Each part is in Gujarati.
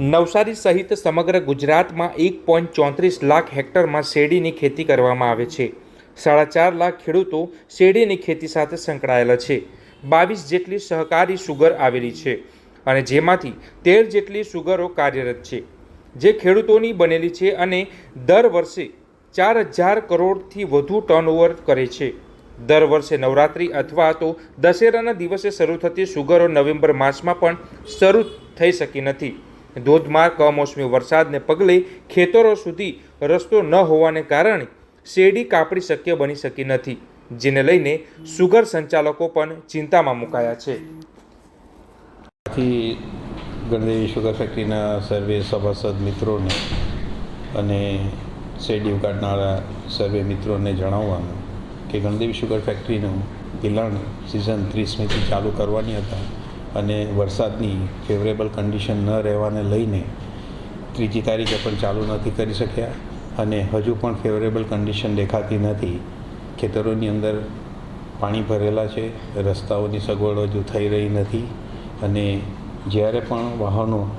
નવસારી સહિત સમગ્ર ગુજરાતમાં એક પોઈન્ટ ચોત્રીસ લાખ હેક્ટરમાં શેરડીની ખેતી કરવામાં આવે છે. સાડા ચાર લાખ ખેડૂતો શેરડીની ખેતી સાથે સંકળાયેલા છે. બાવીસ જેટલી સહકારી સુગર આવેલી છે અને જેમાંથી તેર જેટલી સુગરો કાર્યરત છે. જે ખેડૂતોની બનેલી છે અને દર વર્ષે ચાર હજાર કરોડથી વધુ ટર્નઓવર કરે છે. દર વર્ષે નવરાત્રિ અથવા તો દશેરાના દિવસે શરૂ થતી સુગરો નવેમ્બર માસમાં પણ શરૂ થઈ શકી નથી. ધોધમાર કમોસમી વરસાદને પગલે ખેતરો સુધી રસ્તો ન હોવાને કારણે શેરડી કાપડી શક્ય બની શકી નથી, જેને લઈને સુગર સંચાલકો પણ ચિંતામાં મુકાયા છે. ગણદેવી શુગર ફેક્ટરીના સર્વે સભાસદ મિત્રોને અને શેરડી ઉગાડનારા સર્વે મિત્રોને જણાવવાનું કે ગણદેવી સુગર ફેક્ટરીનું ગિલાણ સિઝન ત્રીસમીથી ચાલુ કરવાની હતા. અને વરસાદની ફેવરેબલ કન્ડિશન ન રહેવાને લઈને ત્રીજી તારીખે પણ ચાલુ નથી કરી શક્યા અને હજુ પણ ફેવરેબલ કન્ડિશન દેખાતી નથી. ખેતરોની અંદર પાણી ભરેલા છે, રસ્તાઓની સગવડ હજુ થઈ રહી નથી અને જ્યારે પણ વાહનો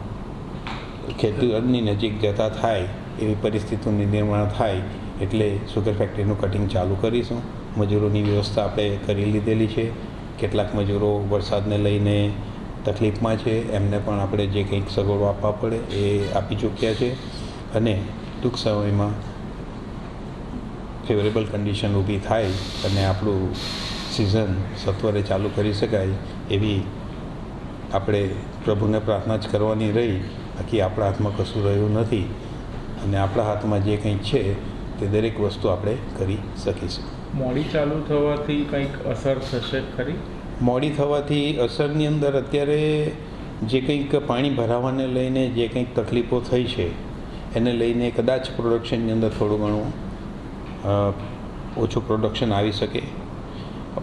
ખેતરની નજીક જતા થાય, એવી પરિસ્થિતિનું નિર્માણ થાય, એટલે સુગર ફેક્ટરીનું કટિંગ ચાલુ કરીશું. મજૂરોની વ્યવસ્થા આપણે કરી લીધેલી છે. કેટલાક મજૂરો વરસાદને લઈને તકલીફમાં છે. એમને પણ આપણે જે કંઈક સગવડો આપવા પડે એ આપી ચૂક્યા છે. અને ટૂંક સમયમાં ફેવરેબલ કન્ડિશન ઊભી થાય અને આપણું સિઝન સત્વરે ચાલુ કરી શકાય એવી આપણે પ્રભુને પ્રાર્થના જ કરવાની રહી. બાકી આપણા હાથમાં કશું રહ્યું નથી. અને આપણા હાથમાં જે કંઈ છે તે દરેક વસ્તુ આપણે કરી શકીશું. મોડી ચાલુ થવાથી કંઈક અસર થશે ખરી? મોડી થવાથી અસરની અંદર અત્યારે જે કંઈક પાણી ભરાવાને લઈને જે કંઈક તકલીફો થઈ છે એને લઈને કદાચ પ્રોડક્શનની અંદર થોડું ઘણું ઓછું પ્રોડક્શન આવી શકે.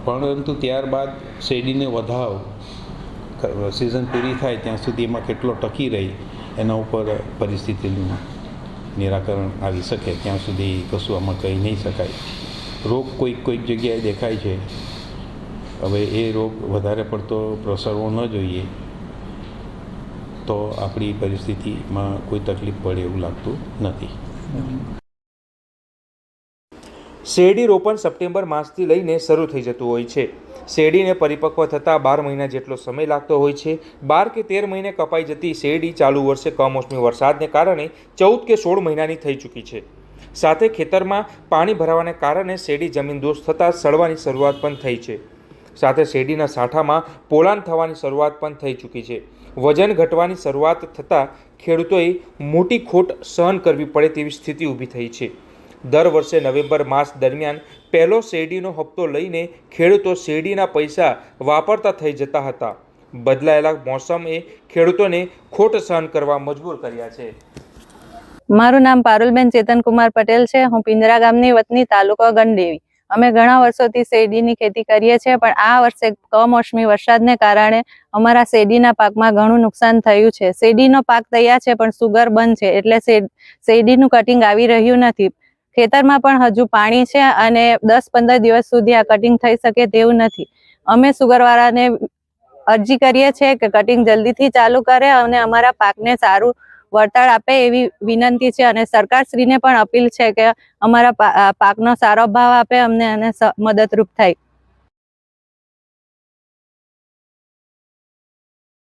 પરંતુ ત્યારબાદ શેરડીને વધાવ સિઝન પૂરી થાય ત્યાં સુધી એમાં કેટલો ટકી રહી એના ઉપર પરિસ્થિતિનું નિરાકરણ આવી શકે, ત્યાં સુધી કશું આમાં કહી નહીં શકાય. રોગ કોઈક કોઈક જગ્યાએ દેખાય છે. હવે એ રોગ વધારે પડતો પ્રસરવો ન જોઈએ. તો આપણી પરિસ્થિતિમાં કોઈ તકલીફ પડે એવું લાગતું નથી. શેરડી રોપણ સપ્ટેમ્બર માસથી લઈને શરૂ થઈ જતું હોય છે. શેરડીને પરિપક્વ થતાં બાર મહિના જેટલો સમય લાગતો હોય છે. બાર કે તેર મહિને કપાઈ જતી શેરડી ચાલુ વર્ષે કમોસમી વરસાદને કારણે ચૌદ કે સોળ મહિનાની થઈ ચૂકી છે. સાથે ખેતરમાં પાણી ભરાવાને કારણે શેરડી જમીન દોષ થતાં સડવાની શરૂઆત પણ થઈ છે. સાથે શેરડીના સાઠામાં પોલાણ થવાની શરૂઆત પણ થઈ ચૂકી છે. વજન ઘટવાની શરૂઆત થતાં ખેડૂતોએ મોટી ખોટ સહન કરવી પડે તેવી સ્થિતિ ઊભી થઈ છે. દર વર્ષે નવેમ્બર માસ દરમિયાન પહેલો શેરડીનો હપ્તો લઈને ખેડૂતો શેરડીના પૈસા વાપરતા થઈ જતા હતા. બદલાયેલા મોસમે ખેડૂતોને ખોટ સહન કરવા મજબૂર કર્યા છે. મારું નામ પારુલબેન ચેતનકુમાર પટેલ છે. હું પિંજરા ગામની વતની તાલુકો ગણદેવી અમે ઘણા વર્ષોથી શેરડીની ખેતી કરીએ છીએ, પણ આ વર્ષે કમોસમી વરસાદને કારણે અમારા શેરડીના પાકમાં ઘણું નુકસાન થયું છે. શેરડીનો પાક તૈયાર છે, પણ સુગર બંધ છે, એટલે શેર- શેરડીનું કટિંગ આવી રહ્યું નથી. ખેતરમાં પણ હજુ પાણી છે અને દસ પંદર દિવસ સુધી આ કટિંગ થઈ શકે તેવું નથી. અમે સુગરવાળાને અરજી કરીએ છીએ કે કટિંગ જલ્દીથી ચાલુ કરે અને અમારા પાકને સારું વળતર આપે એવી વિનંતી છે અને સરકારશ્રીને પણ અપીલ છે કે અમારા પાકનો સારો ભાવ આપે અમને અને મદદરૂપ થાય.